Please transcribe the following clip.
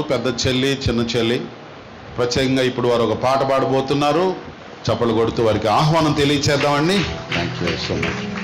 పెద్ద చెల్లి చిన్న చెల్లి ప్రత్యేకంగా ఇప్పుడు వారు ఒక పాట పాడబోతున్నారు. చప్పలు కొడుతూ వారికి ఆహ్వానం తెలియచేద్దామండి. Thank you so much